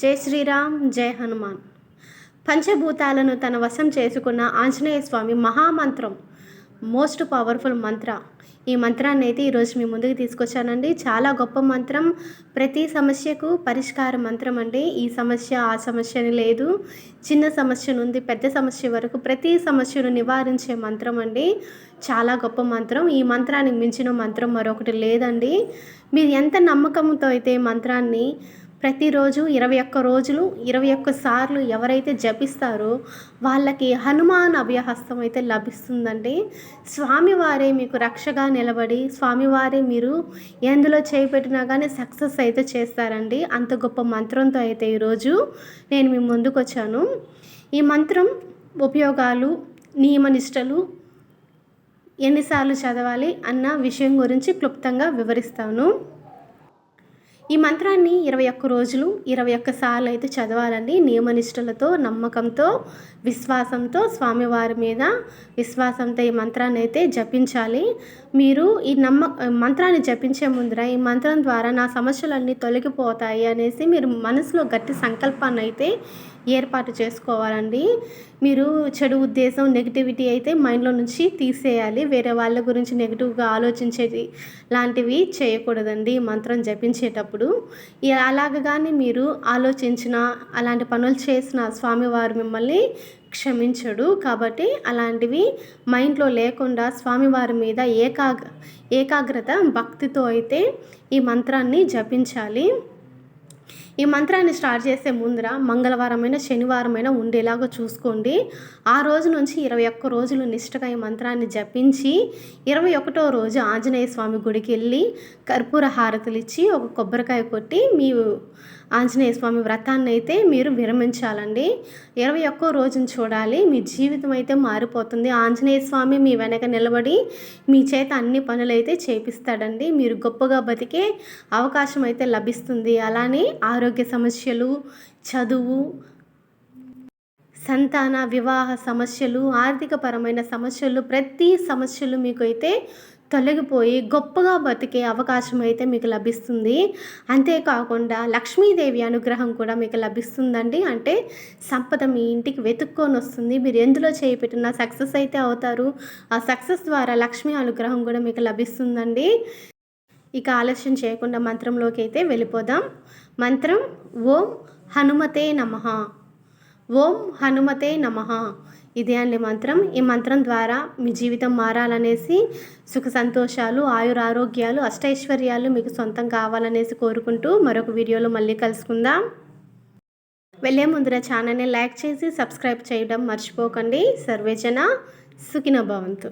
జై శ్రీరామ్ జై హనుమాన్. పంచభూతాలను తన వశం చేసుకున్న ఆంజనేయ స్వామి మహామంత్రం మోస్ట్ పవర్ఫుల్ మంత్ర. ఈ మంత్రాన్ని అయితే ఈరోజు మీ ముందుకు తీసుకొచ్చానండి. చాలా గొప్ప మంత్రం. ప్రతి సమస్యకు పరిష్కార మంత్రం అండి. ఈ సమస్య ఆ సమస్య అని లేదు. చిన్న సమస్య నుండి పెద్ద సమస్య వరకు ప్రతి సమస్యను నివారించే మంత్రం అండి. చాలా గొప్ప మంత్రం. ఈ మంత్రానికి మించిన మంత్రం మరొకటి లేదండి. మీరు ఎంత నమ్మకంతో అయితే మంత్రాన్ని ప్రతిరోజు ఇరవై ఒక్క రోజులు ఇరవై ఒక్క సార్లు ఎవరైతే జపిస్తారో వాళ్ళకి హనుమాన్ అభయహస్తం అయితే లభిస్తుందండి. స్వామివారే మీకు రక్షగా నిలబడి స్వామివారే మీరు ఎందులో చేపెట్టినా కానీ సక్సెస్ అయితే చేస్తారండి. అంత గొప్ప మంత్రంతో అయితే ఈరోజు నేను మీ ముందుకు వచ్చాను ఈ మంత్రం ఉపయోగాలు నియమనిష్టలు ఎన్నిసార్లు చదవాలి అన్న విషయం గురించి క్లుప్తంగా వివరిస్తాను. ఈ మంత్రాన్ని ఇరవై ఒక్క రోజులు ఇరవై ఒక్క సార్లు అయితే చదవాలండి. నియమనిష్టలతో నమ్మకంతో విశ్వాసంతో స్వామివారి మీద విశ్వాసంతో ఈ మంత్రాన్ని అయితే జపించాలి. మీరు ఈ నమ్మ మంత్రాన్ని జపించే ముందర ఈ మంత్రం ద్వారా నా సమస్యలన్నీ తొలగిపోతాయి అనేసి మీరు మనసులో గట్టి సంకల్పాన్ని అయితే ఏర్పాటు చేసుకోవాలండి. మీరు చెడు ఉద్దేశం నెగిటివిటీ అయితే మైండ్లో నుంచి తీసేయాలి. వేరే వాళ్ళ గురించి నెగిటివ్గా ఆలోచించేది లాంటివి చేయకూడదండి. మంత్రం జపించేటప్పుడు. అలాగ కానీ మీరు ఆలోచించిన అలాంటి పనులు చేసిన స్వామివారు మిమ్మల్ని క్షమించడు. కాబట్టి అలాంటివి మైండ్లో లేకుండా స్వామివారి మీద ఏకాగ్ర ఏకాగ్రత భక్తితో అయితే ఈ మంత్రాన్ని జపించాలి. ఈ మంత్రాన్ని స్టార్ట్ చేసే ముందర మంగళవారమైన శనివారమైన ఉండేలాగా చూసుకోండి. ఆ రోజు నుంచి ఇరవై ఒక్క రోజులు నిష్ఠగా ఈ మంత్రాన్ని జపించి ఇరవై ఒకటో రోజు ఆంజనేయ స్వామి గుడికి వెళ్ళి కర్పూర హారతులు ఇచ్చి ఒక కొబ్బరికాయ కొట్టి మీ ఆంజనేయ స్వామి వ్రతాన్ని అయితే మీరు విరమించాలండి. ఇరవై ఒక్కో రోజును చూడాలి. మీ జీవితం అయితే మారిపోతుంది. ఆంజనేయ స్వామి మీ వెనక నిలబడి మీ చేత అన్ని పనులు అయితే చేపిస్తాడండి. మీరు గొప్పగా బతికే అవకాశం అయితే లభిస్తుంది. అలానే ఆరోగ్య సమస్యలు చదువు సంతాన వివాహ సమస్యలు ఆర్థికపరమైన సమస్యలు ప్రతి సమస్యలు మీకు అయితే తొలగిపోయి గొప్పగా బతికే అవకాశం అయితే మీకు లభిస్తుంది. అంతేకాకుండా లక్ష్మీదేవి అనుగ్రహం కూడా మీకు లభిస్తుందండి. అంటే సంపద మీ ఇంటికి వెతుక్కొని వస్తుంది. మీరు ఎందులో చేపెట్టినా సక్సెస్ అయితే అవుతారు. ఆ సక్సెస్ ద్వారా లక్ష్మీ అనుగ్రహం కూడా మీకు లభిస్తుందండి. ఇక ఆలస్యం చేయకుండా మంత్రంలోకి అయితే వెళ్ళిపోదాం. మంత్రం ఓం హనుమతే నమ. ఓం హనుమతే నమ. ఇదే అండి మంత్రం. ఈ మంత్రం ద్వారా మీ జీవితం మారాలనేసి సుఖ సంతోషాలు ఆయురారోగ్యాలు అష్టైశ్వర్యాలు మీకు సొంతం కావాలనేసి కోరుకుంటూ మరొక వీడియోలో మళ్ళీ కలుసుకుందాం. వెళ్ళే ముందర ఛానల్ని లైక్ చేసి సబ్స్క్రైబ్ చేయడం మర్చిపోకండి. సర్వేజన సుఖిన భవంతు.